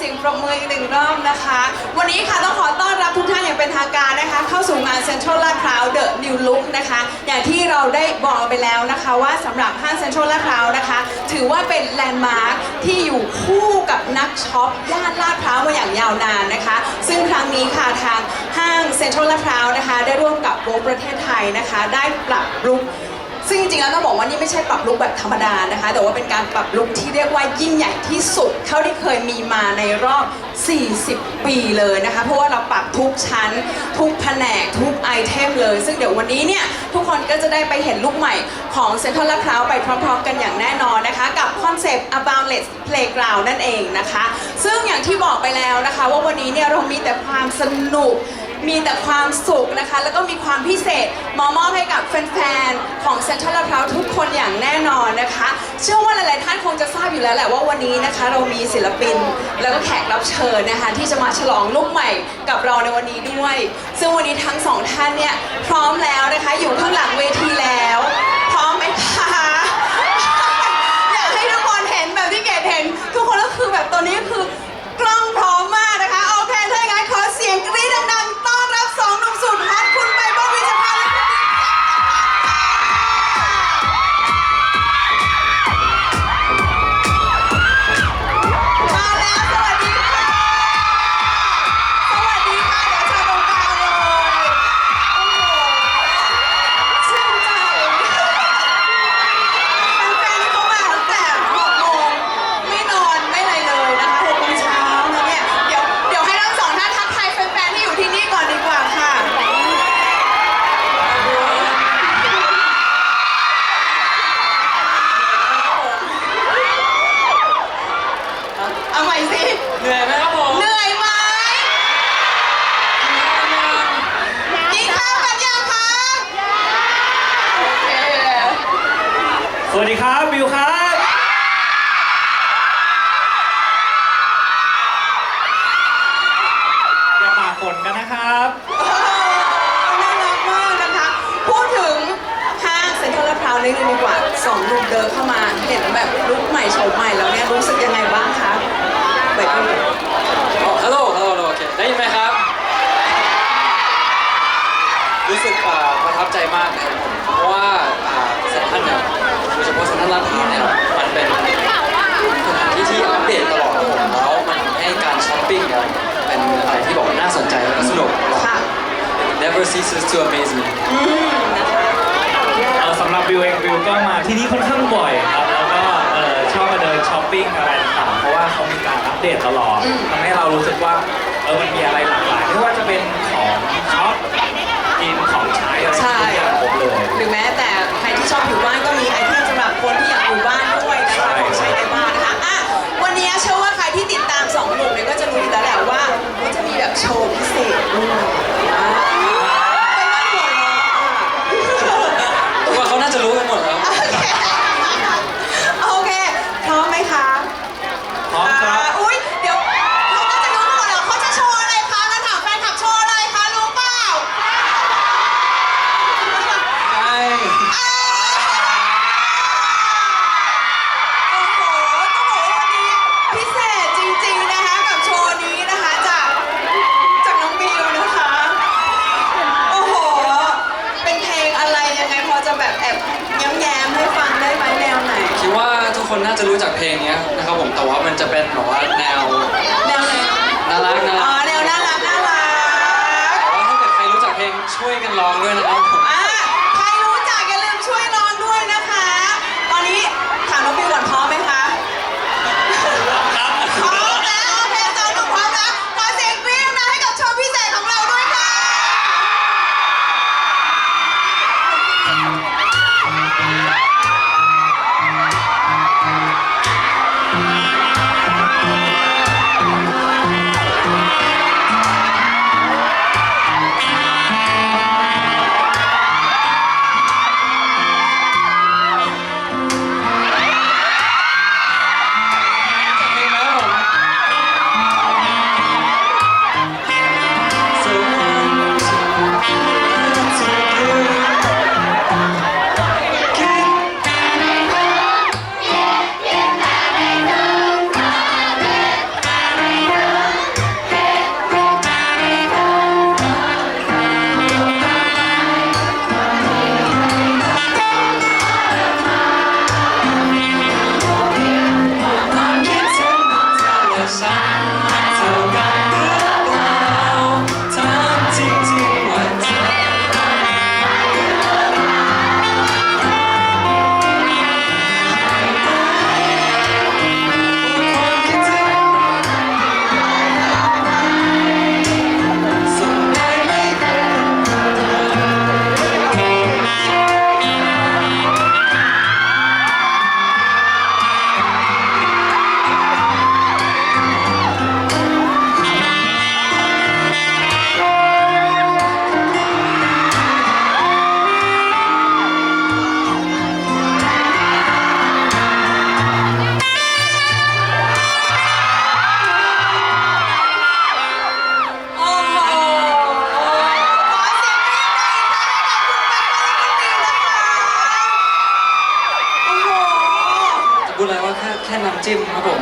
สียงปรบมือีกหนึ่งรอบนะคะ วันนี้ค่ะต้องขอต้อนรับทุกท่านอย่างเป็นทางการนะคะ เข้าสู่งาน Central ลาดพร้าว The New Look นะคะ อย่างที่เราได้บอกไปแล้วนะคะว่าสำหรับห้าง Central ลาดพร้าวนะคะ ถือว่าเป็นแลนด์มาร์คที่อยู่คู่กับนักช็อปย่านลาดพร้าวมาอย่างยาวนานนะคะ ซึ่งครั้งนี้ค่ะทางห้าง Central ลาดพร้าวนะคะ ได้ร่วมกับโบประเทศไทยนะคะ ได้ปรับรุก ซึ่งจริงๆแล้วต้องบอกว่านี่ไม่ใช่ปรับลุกแบบธรรมดานะคะ แต่ว่าเป็นการปรับลุกที่เรียกว่ายิ่งใหญ่ที่สุด เท่าที่เคยมีมาในรอบ 40 ปีเลยนะคะ เพราะว่าเราปรับทุกชั้น ทุกแผนกทุกไอเทมเลย ซึ่งเดี๋ยววันนี้เนี่ยทุกคนก็จะได้ไปเห็นลุกใหม่ของเซ็นทรัลลาดพร้าวไปพร้อมๆ กันอย่างแน่นอนนะคะ กับคอนเซปต์ Aboundless Playground นั่นเองนะคะ ซึ่งอย่างที่บอกไปแล้วนะคะ ว่าวันนี้เนี่ยเรามีแต่ความสนุกมีแต่ความสุขนะคะ แล้วก็มีความพิเศษมามอบให้กับ แฟนๆ ของเซ็นทรัลลาดพร้าวทุกคนอย่างแน่นอนนะคะ เชื่อว่าหลายๆท่านคงจะทราบอยู่แล้วแหละว่าวันนี้นะคะ เรามีศิลปินแล้วก็แขกรับเชิญนะคะ ที่จะมาฉลองลูกใหม่กับเราในวันนี้ด้วย ซึ่งวันนี้ทั้งสองท่านเนี่ยพร้อมแล้วนะคะอยู่ข้างหลังเวทีแล้ว พร้อมไหมคะ อยากให้ทุกคนเห็นแบบที่เกดเห็น ทุกคนก็คือแบบตัวนี้คือ นกันนะครับ น่ารักมากนะคะ พูดถึงห้างเซ็นทรัลลาดพร้าวนิดนึงดีกว่าสองหนุ่มเดินเข้ามา เห็นแบบลุคใหม่โฉมใหม่แล้วเนี่ยรู้สึกยังไงบ้างคะแบบนี้ฮัลโหลฮัลโหลโอเค ได้ยินไหมครับ รู้สึกอ่าประทับใจมากนะครับผมเพราะว่าอ่าเซ็นทรัลเนี่ยโดยเฉพาะเซ็นทรัลลาดพร้าวเนี่ย อะไรที่บอกว่าน่าสนใจแล้วก็สนุกตลอดค่ะ Never ceases to amaze me อืมนะคะ เอ่อสำหรับบิวเองบิวก็มาที่นี่ค่อนข้างบ่อยครับแล้วก็เอ่อชอบมาเดินช้อปปิ้งอะไรต่างๆเพราะว่าเขามีการอัปเดตตลอดทำให้เรารู้สึกว่าเออมันมีอะไรหลากหลายไม่ว่าจะเป็นของช็อปกินของใช้อะไร ใช่ ทุกอย่างครบเลย หรือแม้แต่ใครที่ชอบอยู่บ้านก็มีไอเทมสำหรับคนที่อยากอยู่บ้านด้วยนะคะของใช้ในบ้านนะคะอะวันนี้เชื่อว่าใครที่ติดตามสองหนุ่มเนี่ยก็จะรู้อยู่แล้วแหละว่าเขาจะมีแบบโชว์พิเศษด้วยอ่าเป็นว่าหัวเราะอะ ผมว่าเขาน่าจะรู้กันหมดแล้ว โอเค พร้อมไหมคะ พร้อมครับาอุ้ยเดี๋ยวเขาก็จะรู้หมดเหรอเขาจะโชว์อะไรคะแล้วถามแฟนคลับโชว์อะไรคะรู้เปล่า ใช่ โอ้โห ต้องบอกว่าวันนี้พิเศษจริงๆนะคะกับโชว์นี้นะคะจากจากน้องบิวนะคะ โอ้โห เป็นเพลงอะไรยังไงพอจะแบบแอบแย้มๆให้ฟังได้ไหมแนวไหน คิดว่าทุก คนน่าจะรู้จักเพลงเนี้ยนะครับผมแต่ว่ามันจะเป็นแบบว่าแนวแนวไหนน่ารักน่าอ๋อรักแนวน่ารักน่ารักแต่ว่าถ้าเกิดใครรู้จักเพลงช่วยกันร้องด้วยนะครับผม อะ พูดแล้วว่าแค่แค่น้ำจิ้มครับผม